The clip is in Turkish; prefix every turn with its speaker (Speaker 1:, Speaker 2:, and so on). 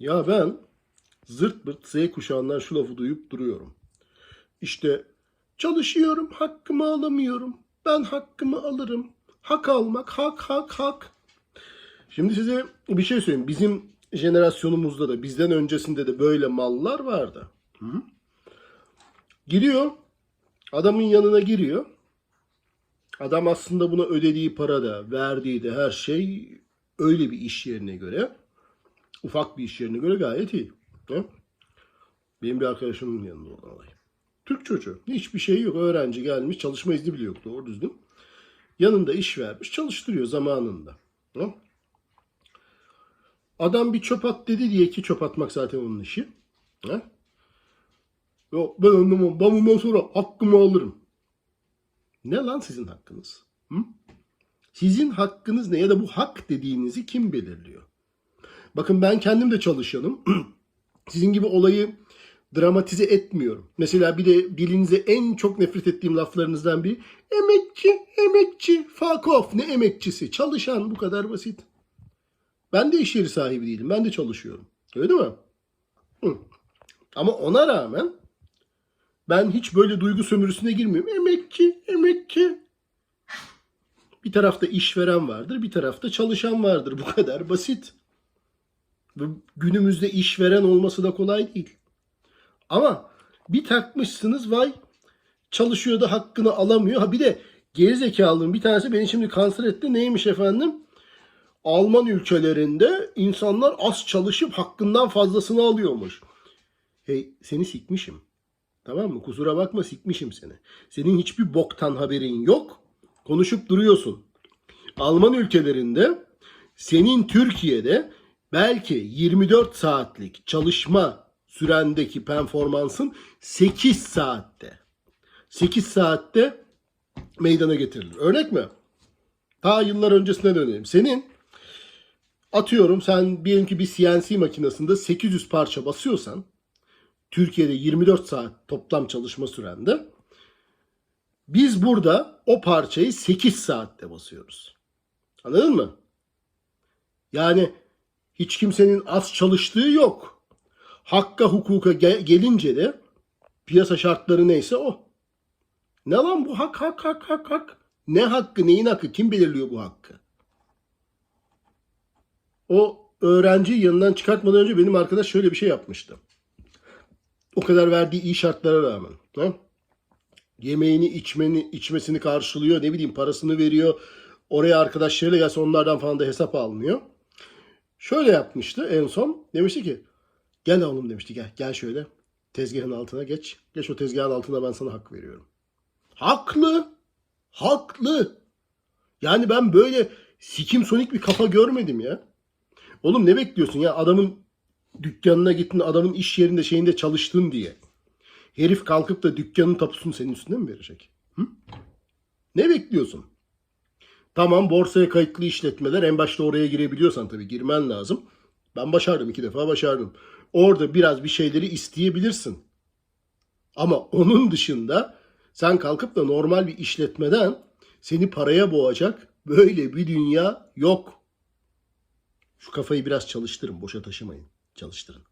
Speaker 1: Ya ben zırt pırt Z kuşağından şu lafı duyup duruyorum. İşte çalışıyorum, hakkımı alamıyorum. Ben hakkımı alırım. Hak almak, hak, hak, hak. Şimdi size bir şey söyleyeyim. Bizim jenerasyonumuzda da, bizden öncesinde de böyle mallar vardı. Hı? Giriyor, adamın yanına giriyor. Adam aslında buna ödediği para da, verdiği de her şey öyle bir iş yerine göre, ufak bir iş yerine göre gayet iyi. Hı? Benim bir arkadaşımın yanında olan olay. Türk çocuğu. Hiçbir şey yok. Öğrenci gelmiş. Çalışma izni bile yok doğru düzgün. Yanında iş vermiş. Çalıştırıyor zamanında. Hı? Adam bir çöp at dedi diye ki çöp atmak zaten onun işi. Hı? Yok ben anlamam. Ben bundan sonra hakkımı alırım. Ne lan sizin hakkınız? Hı? Sizin hakkınız ne? Ya da bu hak dediğinizi kim belirliyor? Bakın ben kendim de çalışanım. Sizin gibi olayı dramatize etmiyorum. Mesela bir de dilinize en çok nefret ettiğim laflarınızdan biri emekçi, emekçi, fuck off. Ne emekçisi? Çalışan bu kadar basit. Ben de iş yeri sahibi değilim. Ben de çalışıyorum. Öyle değil mi? Hı. Ama ona rağmen ben hiç böyle duygu sömürüsüne girmiyorum. Emekçi, emekçi. Bir tarafta işveren vardır, bir tarafta çalışan vardır. Bu kadar basit. Günümüzde işveren olması da kolay değil. Ama bir takmışsınız vay çalışıyor da hakkını alamıyor. Ha bir de gerizekalının bir tanesi beni şimdi kanser etti. Neymiş efendim? Alman ülkelerinde insanlar az çalışıp hakkından fazlasını alıyormuş. Hey seni sikmişim. Tamam mı? Kusura bakma sikmişim seni. Senin hiçbir boktan haberin yok. Konuşup duruyorsun. Alman ülkelerinde senin Türkiye'de belki 24 saatlik çalışma sürendeki performansın 8 saatte. 8 saatte meydana getirilir. Örnek mi? Ta yıllar öncesine dönelim. Senin atıyorum sen diyelim ki bir CNC makinesinde 800 parça basıyorsan Türkiye'de 24 saat toplam çalışma sürende biz burada o parçayı 8 saatte basıyoruz. Anladın mı? Yani hiç kimsenin az çalıştığı yok. Hakka hukuka ge- gelince de piyasa şartları neyse o. Ne lan bu hak hak hak hak hak. Ne hakkı neyin hakkı kim belirliyor bu hakkı? O öğrenciyi yanından çıkartmadan önce benim arkadaş şöyle bir şey yapmıştı. O kadar verdiği iyi şartlara rağmen. Ha? Yemeğini içmeni, içmesini karşılıyor. Ne bileyim parasını veriyor. Oraya arkadaşlarıyla gelse onlardan falan da hesap almıyor. Şöyle yapmıştı en son. Demişti ki gel oğlum demişti gel gel şöyle tezgahın altına geç. Geç o tezgahın altına ben sana hak veriyorum. Haklı. Haklı. Yani ben böyle sikim sonik bir kafa görmedim ya. Oğlum ne bekliyorsun ya adamın dükkanına gittin adamın iş yerinde şeyinde çalıştın diye. Herif kalkıp da dükkanın tapusunu senin üstüne mi verecek? Hı? Ne bekliyorsun? Tamam borsaya kayıtlı işletmeler en başta oraya girebiliyorsan tabii girmen lazım. Ben başardım iki defa başardım. Orada biraz bir şeyleri isteyebilirsin. Ama onun dışında sen kalkıp da normal bir işletmeden seni paraya boğacak böyle bir dünya yok. Şu kafayı biraz çalıştırın, boşa taşımayın. Çalıştırın.